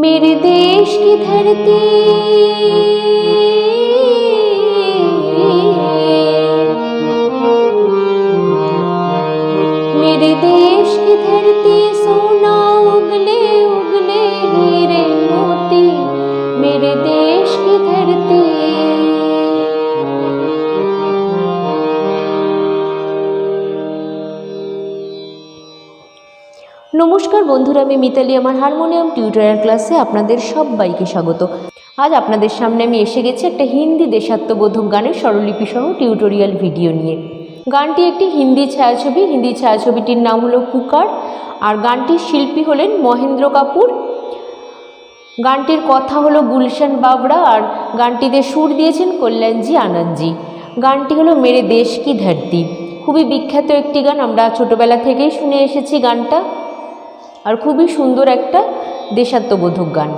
मेरे देश की धरती। নমস্কার বন্ধুরা, আমি মিতালি, আমার হারমোনিয়াম টিউটোরিয়াল ক্লাসে আপনাদের সবাইকে স্বাগত। আজ আপনাদের সামনে আমি এসে গেছি একটা হিন্দি দেশাত্মবোধক গানের স্বরলিপি সহ টিউটোরিয়াল ভিডিও নিয়ে। গানটি একটি হিন্দি ছায়াছবি, হিন্দি ছায়াছবিটির নাম হলো কুকার আর গানটির শিল্পী হলেন মহেন্দ্র কাপুর। গানটির কথা হলো গুলশান বাবরা, আর গানটিতে সুর দিয়েছেন কল্যাণজি আনন্দজি। গানটি হলো মেরে দেশ কি ধরতি। খুবই বিখ্যাত একটি গান, আমরা ছোটোবেলা থেকেই শুনে এসেছি গানটা। আর খুবই সুন্দর একটা দেশাত্মবোধক গান।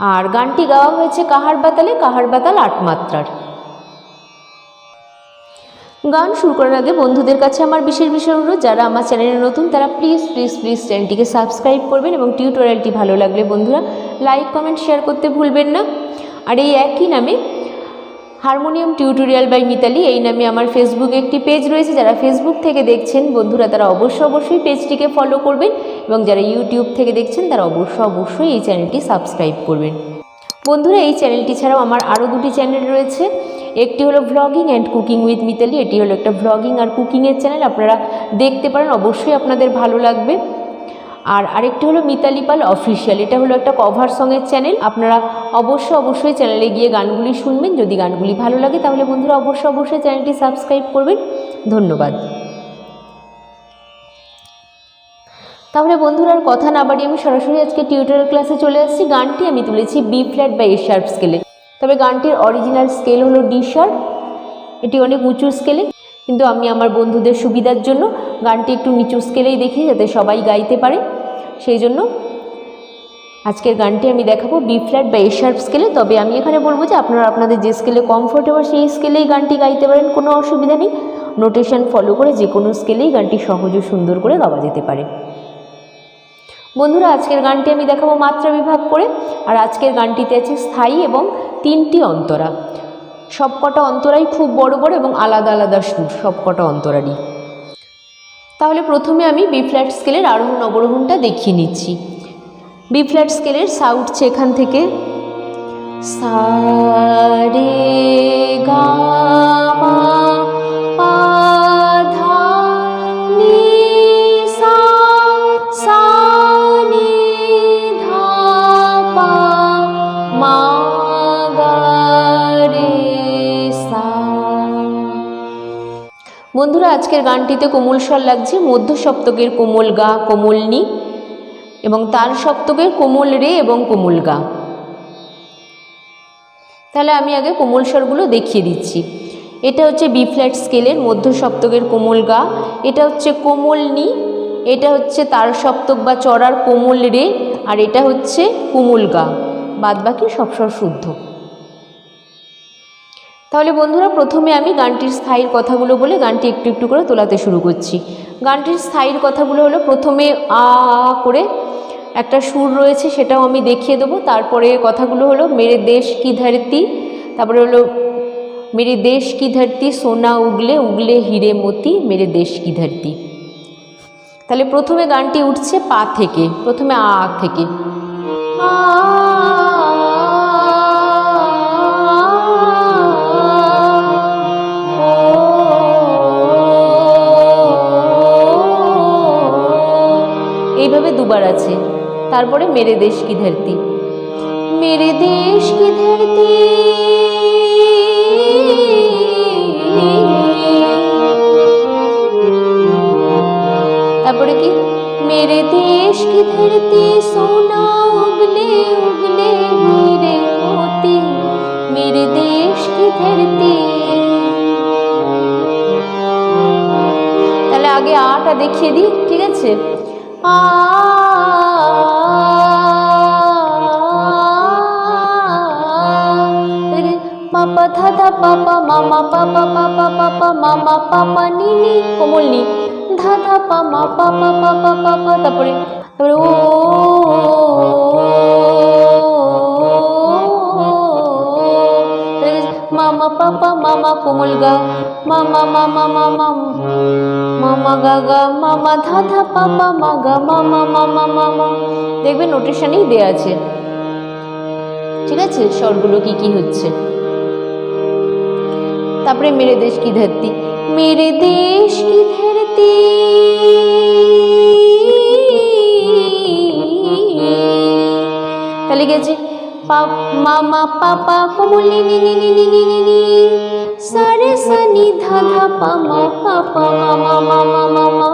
আর গানটি গাওয়া হয়েছে কাহার বাতালে, কাহার বাতাল আট মাত্রার। গান শুরু করার আগে বন্ধুদের কাছে আমার বিশেষ বিশেষ অনুরোধ, যারা আমার চ্যানেলে নতুন, তারা প্লিজ প্লিজ প্লিজ চ্যানেলটিকে সাবস্ক্রাইব করবেন এবং টিউটোরিয়ালটি ভালো লাগলে বন্ধুরা লাইক, কমেন্ট, শেয়ার করতে ভুলবেন না। আর এই একই নামে হারমোনিয়াম টিউটোরিয়াল বাই মিতালি, এই নামে আমার ফেসবুকে একটি পেজ রয়েছে। যারা ফেসবুক থেকে দেখছেন, বন্ধুরা, তারা অবশ্যই অবশ্যই পেজটিকে ফলো করবেন এবং যারা ইউটিউব থেকে দেখছেন, তারা অবশ্যই অবশ্যই এই চ্যানেলটি সাবস্ক্রাইব করবেন। বন্ধুরা, এই চ্যানেলটি ছাড়াও আমার আরও দুটি চ্যানেল রয়েছে। একটি হলো vlogging and cooking with Mitali, এটি হলো একটা ভ্লগিং আর কুকিংয়ের চ্যানেল আপনারা দেখতে পারেন, অবশ্যই আপনাদের ভালো লাগবে। আর আরেকটি হলো মিতালি পাল অফিসিয়াল এটা হলো একটা কভার সঙের চ্যানেল আপনারা অবশ্যই অবশ্যই চ্যানেলে গিয়ে গানগুলি শুনবেন। যদি গানগুলি ভালো লাগে, তাহলে বন্ধুরা অবশ্যই অবশ্যই চ্যানেলটি সাবস্ক্রাইব করবেন। ধন্যবাদ। তাহলে বন্ধুরা, আর কথা না বাড়িয়ে আমি সরাসরি আজকে টিউটোরিয়াল ক্লাসে চলে আসছি। গানটি আমি তুলেছি বি ফ্ল্যাট বা এ শার্প স্কেলে তবে গানটির অরিজিনাল স্কেল হলো ডি শার্প এটি অনেক উঁচু স্কেলে কিন্তু আমি আমার বন্ধুদের সুবিধার জন্য গানটি একটু নিচু স্কেলেই দেখি, যাতে সবাই গাইতে পারে। সেই জন্য আজকের গানটি আমি দেখাবো বি ফ্ল্যাট বা এ শার্প স্কেলে তবে আমি এখানে বলব যে আপনারা আপনাদের যে স্কেলে কমফোর্টেবল সেই স্কেলেই গানটি গাইতে পারেন, কোনো অসুবিধা নেই। নোটেশন ফলো করে যে কোনো স্কেলেই গানটি সহজ ও সুন্দর করে গাওয়া যেতে পারে। বন্ধুরা, আজকের গানটি আমি দেখাবো মাত্রা বিভাগ করে। আর আজকের গানটিতে আছে স্থায়ী এবং তিনটি অন্তরা। সবকটা অন্তরাই খুব বড় বড় এবং আলাদা আলাদা সুর, সবকটা অন্তরারই। তাহলে প্রথমে আমি বি ফ্ল্যাট স্কেলের আরোহণ অবরোহণটা দেখিয়ে নিচ্ছি। বি ফ্ল্যাট স্কেলের সা উঠছে এখান থেকে। সা রে গা মা আজকের গানটিতে কোমল স্বর লাগছে, মধ্য সপ্তকের কোমল গা, কোমল নি, এবং তার সপ্তকের কোমল রে এবং কোমল গা। তাহলে আমি আগে কোমল স্বরগুলো দেখিয়ে দিচ্ছি। এটা হচ্ছে বি ফ্ল্যাট স্কেলের মধ্য সপ্তকের কোমল গা, এটা হচ্ছে কোমল নি, এটা হচ্ছে তার সপ্তক বা চড়ার কোমল রে, আর এটা হচ্ছে কোমল গা। বাদ বাকি সব শুদ্ধ। তাহলে বন্ধুরা, প্রথমে আমি গানটির স্থায়ীর কথাগুলো বলে গানটি একটু একটু করে তোলাতে শুরু করছি। গানটির স্থায়ীর কথাগুলো হলো, প্রথমে আ করে একটা সুর রয়েছে, সেটাও আমি দেখিয়ে দেবো। তারপরে কথাগুলো হলো, মেরে দেশ কি ধরতি? তারপরে হলো, মেরে দেশ কি ধরতি? সোনা উগলে উগলে হিরে মতি, মেরে দেশ কি ধরতি? তাহলে প্রথমে গানটি উঠছে পা থেকে, প্রথমে আ থেকে। আ দুবার আছে। তারপরে মেরে দেশ কি ধরতি? মেরে দেশ কি ধরতি? তারপরে কি? মেরে দেশ কি ধরতি? সোনা উগলে উগলে মেরে মোতি। মেরে দেশ কি ধরতি? তাহলে আগে আটা দেখিয়ে দিই, ঠিক আছে? পাপা ধাতা পাপা মামা পাপা মামা পাপা নি ধাতা পামা পাপা পাপা পাপা তারপরে তারপরে ও মামা পাপা মামা কোমল গা মামা মামা মামা মামা গা গা, মামা ধা ধা, পাপা মা গা, মামা মামা দেখবেন নোটেশনেই দেয়া আছে। ঠিক আছে? স্বরগুলো কি কি হচ্ছে? তারপরে মেরে দেশ কি ধরতি? মেরে দেশ কি ধরতি? তাহলে গেছে। পাপ মামা, পাপা, কোমলি নি নি নি নি নি নি। সারে সানি ধা ধা পামা পাপা মামা মামা মামা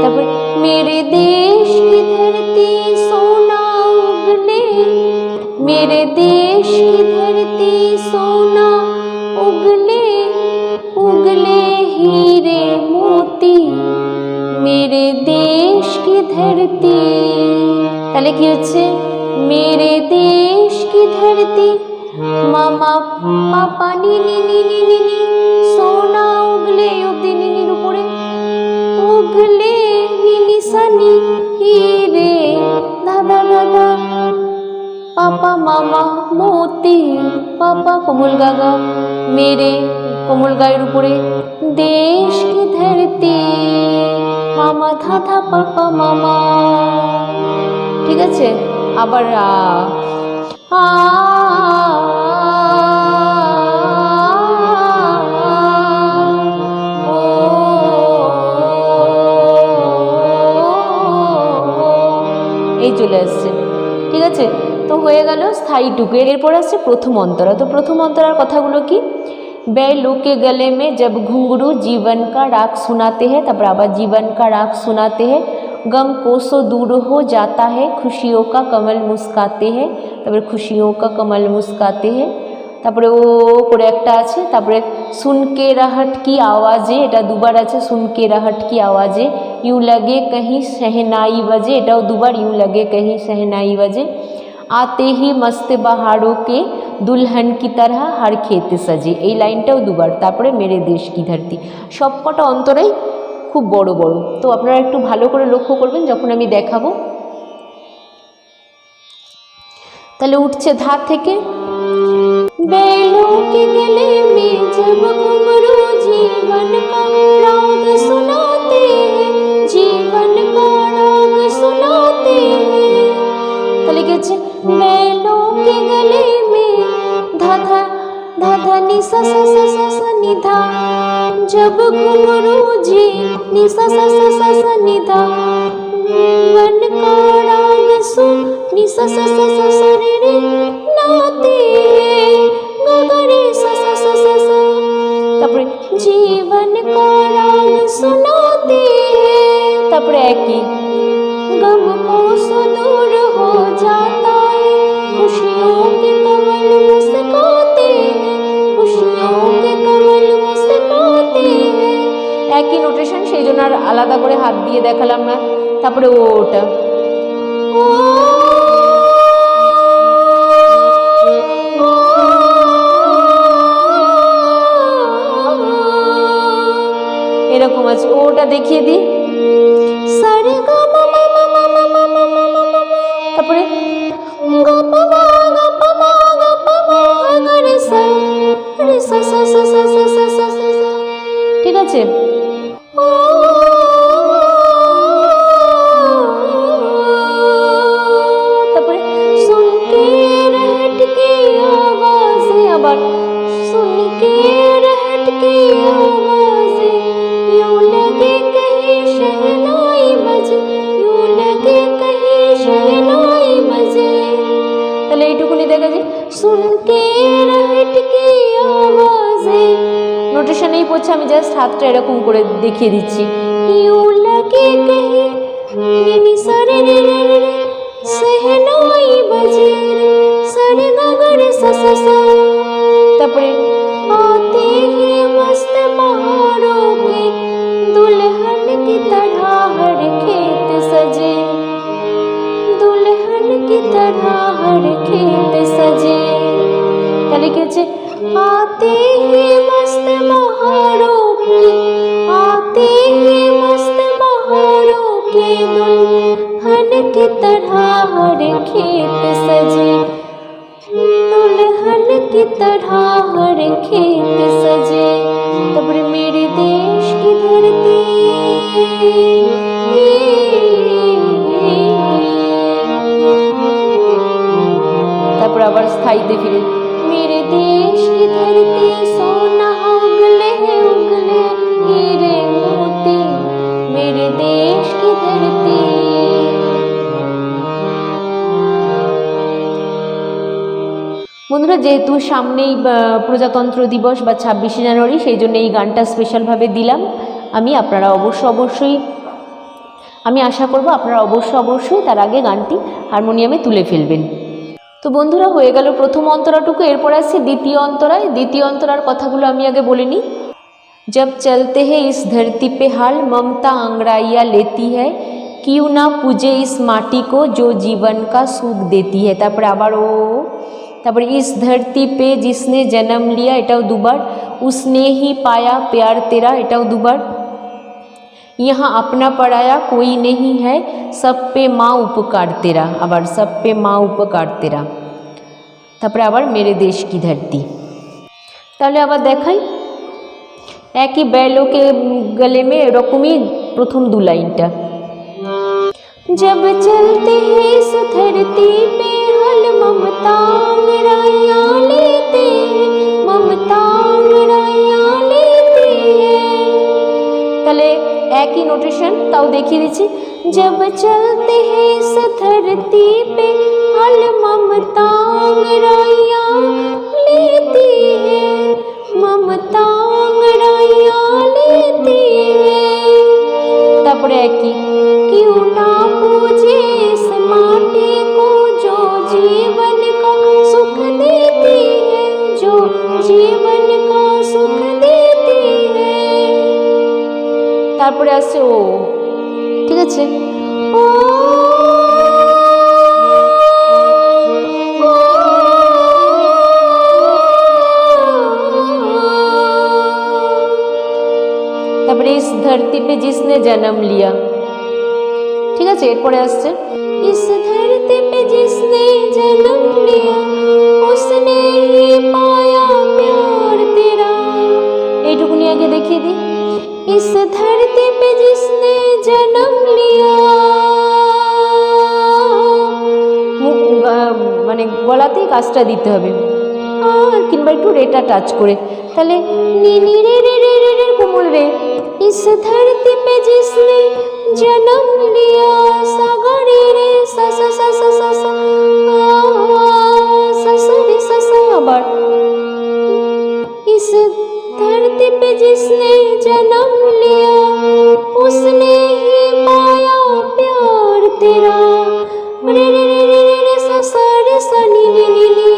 তারপরে মেরে দেশ কি ধরতি সোনা উগলে मेरे देश की धरती सोना उगले उगले हीरे मोती मेरे देश की धरती তাহলে কি হচ্ছে মেরে দেশ কি ধরতি মামা, পাপা, নি সোনা উগলে উপরে। দাদা দাদা। পাপা, মামা, মোতি, পাপা, কোমল গাগা, মেরে কোমল গায়ের উপরে। দেশ কি মামা, ধাধা, পাপা, মামা। ঠিক আছে? আবার আ চলে আসছে ঠিক আছে তো হয়ে গেল স্থায়ী টুকু এরপর আসছে প্রথম অন্তরা তো প্রথম অন্তরার কথাগুলো কি বে লোকে গলে में जब घुंघरू जीवन का राग सुनाते हैं তারপর আবার जीवन का राग सुनाते हैं गम कोसों दूर हो जाता है खुशियों का कमल मुस्काते हैं তারপরে खुशियों का कमल मुस्काते हैं তারপরে ও করে একটা আছে তারপরে সুনকে রাহাট কি আওয়াজে এটা দুবার আছে সুনকে রাহাট কি আওয়াজে ইউ লাগে কহি শহনাই বাজে এটাও দুবার ইউ লাগে কহি শহনাই বাজে আতে হি মস্ত বাহাড়োকে দুলহন কি তারা হার খেতে সাজে এই লাইনটাও দুবার, তারপরে মেরে দেশ কি ধারতি। সবকটা অন্তরাই খুব বড় বড়। তো আপনারা একটু ভালো করে লক্ষ্য করবেন, যখন আমি দেখাবো। তাহলে উঠছে ধার থেকে। গেলে জীবন কম धा धा नि सा सा सा सा सा नि धा जब घुंघरू जी नि सा सा सा सा सा नि धा वन का राग सु नि सा सा सा सा सा रे रे नाते गा गा रे सा सा सा सा सा তারপরে জীবন का राग सुनाते তারপরে একই गम को सुदूर हो जाता একই নোটেশন সেই জন্য আর আলাদা করে হাত দিয়ে দেখালাম না। তারপরে ওটা। এরকম আছে। ওটা দেখিয়ে দিই। সুনকে কি আওয়াজে। নোটেশনেই পড়ছে, আমি জাস্ট হাতটা এরকম করে দেখিয়ে দিচ্ছি। ইউ লাগে কহি সরে রে রে রে বাজে সরে গগর তারপরে, আতে হে মস্ত দুলহন কি তরহ হর খেত সজে। की तरह हर खेत सजे तरीके से आते ही मस्त बहारों के आते ही मस्त बहारों के दुल्हन की तरह हर खेत सजे दुल्हन की तरह हर खेत सजे तब मेरे देश की धरती আবার স্থায়ীতে ফিরে মেরে দেশ বন্ধুরা, যেহেতু সামনেই প্রজাতন্ত্র দিবস বা ছাব্বিশে জানুয়ারি, সেই জন্য এই গানটা স্পেশালভাবে দিলাম। আমি আপনারা অবশ্য অবশ্যই, আমি আশা করব আপনারা অবশ্য অবশ্যই তার আগে গানটি হারমোনিয়ামে তুলে ফেলবেন। তো বন্ধুরা হয়ে গেল প্রথম অন্তরাটুকু এরপর আসছে দ্বিতীয় অন্তরায় দ্বিতীয় অন্তরার কথাগুলো আমি আগে বলে নিই जब चलते हैं इस धरती पे हाल ममता अंगड़ाइया लेती है क्यों ना पूजे इस माटी को जो जीवन का सुख देती है তারপরে আবার ও তারপরে इस धरती पे जिसने जन्म लिया এটাও দুবার उसने ही पाया प्यार तेरा এটাও দুবার यहाँ अपना पराया कोई नहीं है सब पे माँ उपकार तेरा আবার सब पे माँ उपकार तेरा তারপরে আবার মেরে দেশ কি ধরতি তাহলে আবার দেখাই একই ব্যালোকে গলে মে এরকমই প্রথম দু লাইনটা जब चलते हैं इस धरती पे हल ममता अंगड़ाइया लेते हैं ममता अंगड़ाइया लेते हैं তাহলে একই নোটেশন তাও দেখিয়ে দিচ্ছি जब चलते हैं इस धरती पे हल ममता अंगड़ाइया लेती है ममता अंगड़ाइया लेती है তারপরে একই क्यों ना पूजे তারপরে আসছে ও। ঠিক আছে? ও! তারপরে ইস ধরতি পে জিসনে জন্ম লিয়া। ঠিক আছে? এরপরে আসছে। ইস ধরতি পে জিসনে জনম লিয়া, উসনে পায়া প্যার তেরা। এইটুকুনি আগে দেখিয়ে দিই। इस धरती पे जिसने जन्म लिया মুখ গা- মানে গলাতেই কাজটা দিতে হবে আর কিংবা একটু রেটা টাচ করে তাহলে নি নি রে রে রে রে রে কোমল রে इस धरती पे जिसने जन्म लिया सा गा रे रे सा सा सा सा सा सा आ, सा सा रे सा सा আবার इस धरती पे जिसने जन्म लिया उसने ही पाया प्यार तेरा रे रे रे रे रे रे सा सा रे सा নি নি নি নি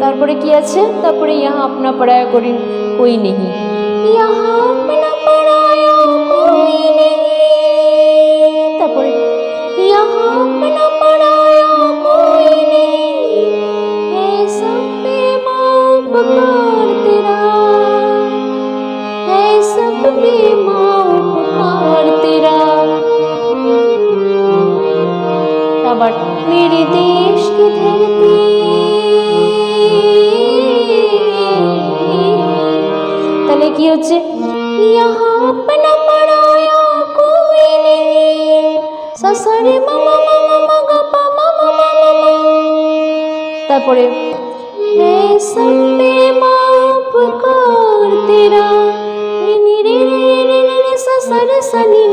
তারপরে কি আছে তারপরে ইহা আপনা পড়ায়া করি কই নেহি ইহা আপনা পড়ায়া কই নেহি मेरे देश की धरती তাহলে কি হচ্ছে यहाँ अपना पराया कोई नहीं ससरे मामा मामा मागा पा मामा मामा मा তারপরে है सब पे माँ उपकार तेरा नी नी रे रे रे रे रे सा सा रे सा नी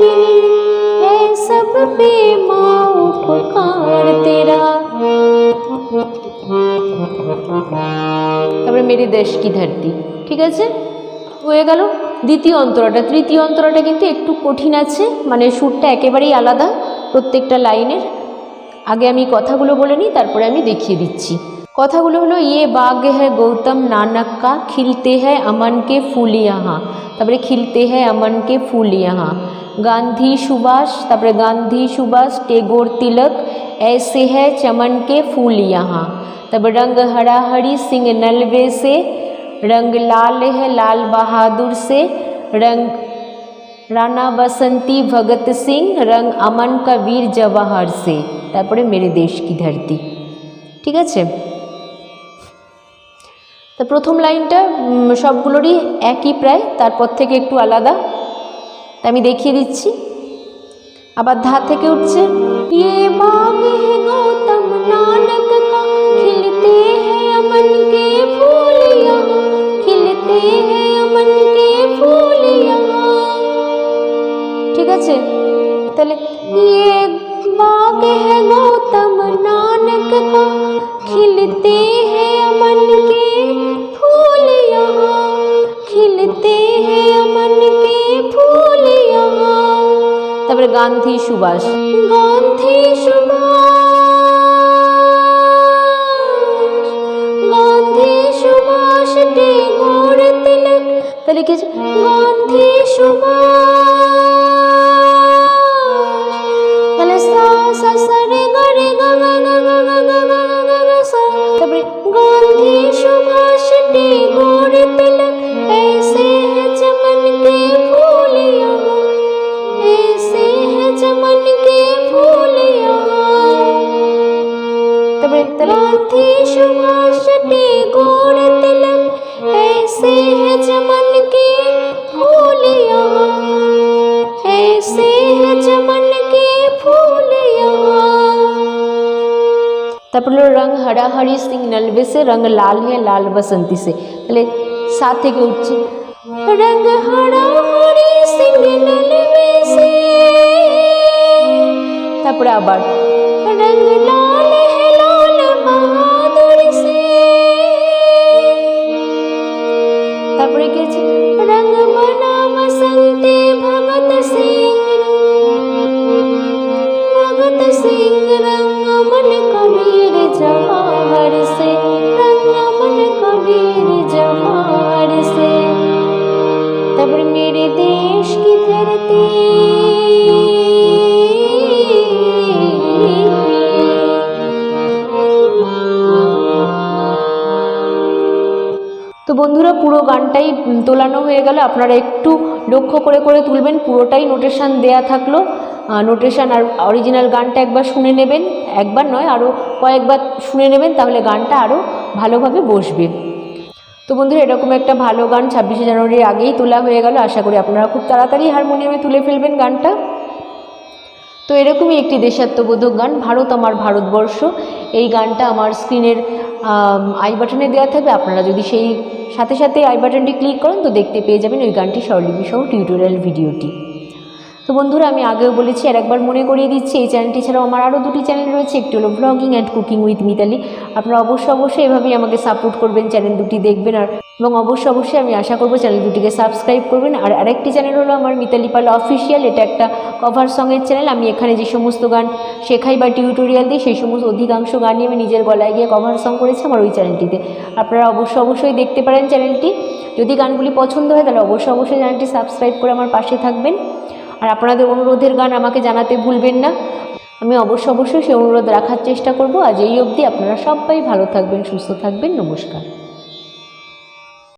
नी नी है सब पे माँ उपकार तेरा তারপরে মেরি দেশ কি ধরতি ঠিক আছে হয়ে গেল দ্বিতীয় অন্তরাটা তৃতীয় অন্তরাটা কিন্তু একটু কঠিন আছে মানে সুরটা একেবারেই আলাদা প্রত্যেকটা লাইনের আগে আমি কথাগুলো বলে নিই তারপরে আমি দেখিয়ে দিচ্ছি কথাগুলো হলো ইয়ে বাগ হ্যাঁ গৌতম নানক কা খিলতে হ্যাঁ अमन के फूल यहाँ তারপরে খিলতে হ্যাঁ अमन के फूल यहाँ गांधी सुभाष তারপরে गांधी सुभाष टेगोर तिलक ऐसे है चमन के फूल यहाँ तब रंग हरा हरी सिंह नलवे से रंग लाल है लाल बहादुर से रंग রানা বাসন্তী ভগত সিং রং আমান কা বীর জওয়াহর সে তারপরে মেরে দেশ কি ধরতি ঠিক আছে তো প্রথম লাইনটা উম, সবগুলোরই একই প্রায় তারপর থেকে একটু আলাদা আমি দেখিয়ে দিচ্ছি। আবার ধার থেকে উঠছে। ঠিক আছে? তাহলে ইয়ে बाग है गौतम नानक का खिलते खिलते हैं अमन के फूल यहाँ তারপরে গান্ধী সুভাষ গান্ধী সুভাষ গান্ধী সুভাষ টেগোর তিলক তাহলে কি আছে? গান্ধী সুভাষ তাহলে সা সা সা রে গা রে গা গা গা গা গা গা গা গা গা গা সা তারপরে গান্ধী সুভাষ টেগোর राधे सुभाषते तिलक ऐसे है के फूलिया ऐसे है के फूलिया तपलो रंग हरा हरी सिंह नलवे से रंग लाल है लाल बसंती से। पहले साथ के उच्च रंग हरा हरी सिंह नलवे से। তারপরে আবার তারপরে কি আছে রঙ মনা বসন্তে ভগত সিং ভগত সিং রঙ মন কবীর জহর সিং। রঙ মন কবীর পুরো গানটাই তোলানো হয়ে গেল। আপনারা একটু লক্ষ্য করে করে তুলবেন। পুরোটাই নোটেশান দেয়া থাকল। নোটেশান আর অরিজিনাল গানটা একবার শুনে নেবেন। একবার নয় আরও কয়েকবার শুনে নেবেন, তাহলে গানটা আরও ভালোভাবে বসবে। তো বন্ধুরা, এরকম একটা ভালো গান ছাব্বিশে জানুয়ারির আগেই তোলা হয়ে গেল। আশা করি আপনারা খুব তাড়াতাড়ি হারমোনিয়ামে তুলে ফেলবেন গানটা। তো এরকমই একটি দেশাত্মবোধক গান, ভারত আমার ভারতবর্ষ। এই গানটা আমার স্ক্রিনের আই বাটনে দেওয়া থাকবে। আপনারা যদি সেই সাথে সাথে আই বাটনটি ক্লিক করেন, তো দেখতে পেয়ে যাবেন ওই গানটি স্বরলিপি সহ টিউটোরিয়াল ভিডিওটি তো বন্ধুরা, আমি আগেও বলেছি, আর একবার মনে করিয়ে দিচ্ছি, এই চ্যানেলটি ছাড়াও আমার আরও দুটি চ্যানেল রয়েছে। একটি হলো blogging and cooking with Mitali আপনারা অবশ্যই অবশ্যই এভাবেই আমাকে সাপোর্ট করবেন চ্যানেল দুটি দেখবেন, আর এবং অবশ্যই অবশ্যই আমি আশা করব চ্যানেল দুটিকে সাবস্ক্রাইব করবেন। আর আরেকটি চ্যানেল হলো আমার মিতালি পাল অফিসিয়াল এটা একটা কভার সঙের চ্যানেল আমি এখানে যে সমস্ত গান শেখাই বা টিউটোরিয়াল দিই, সেই সমস্ত অধিকাংশ গানই আমি নিজের গলায় গিয়ে কভার সং করেছি আমার ওই চ্যানেলটিতে আপনারা অবশ্যই অবশ্যই দেখতে পারেন চ্যানেলটি যদি গানগুলি পছন্দ হয়, তাহলে অবশ্যই অবশ্যই চ্যানেলটি সাবস্ক্রাইব করে আমার পাশে থাকবেন। আর আপনাদের অনুরোধের গান আমাকে জানাতে ভুলবেন না। আমি অবশ্য অবশ্যই সেই অনুরোধ রাখার চেষ্টা করব। আজ এই অবধি আপনারা সবাই ভালো থাকবেন, সুস্থ থাকবেন। নমস্কার।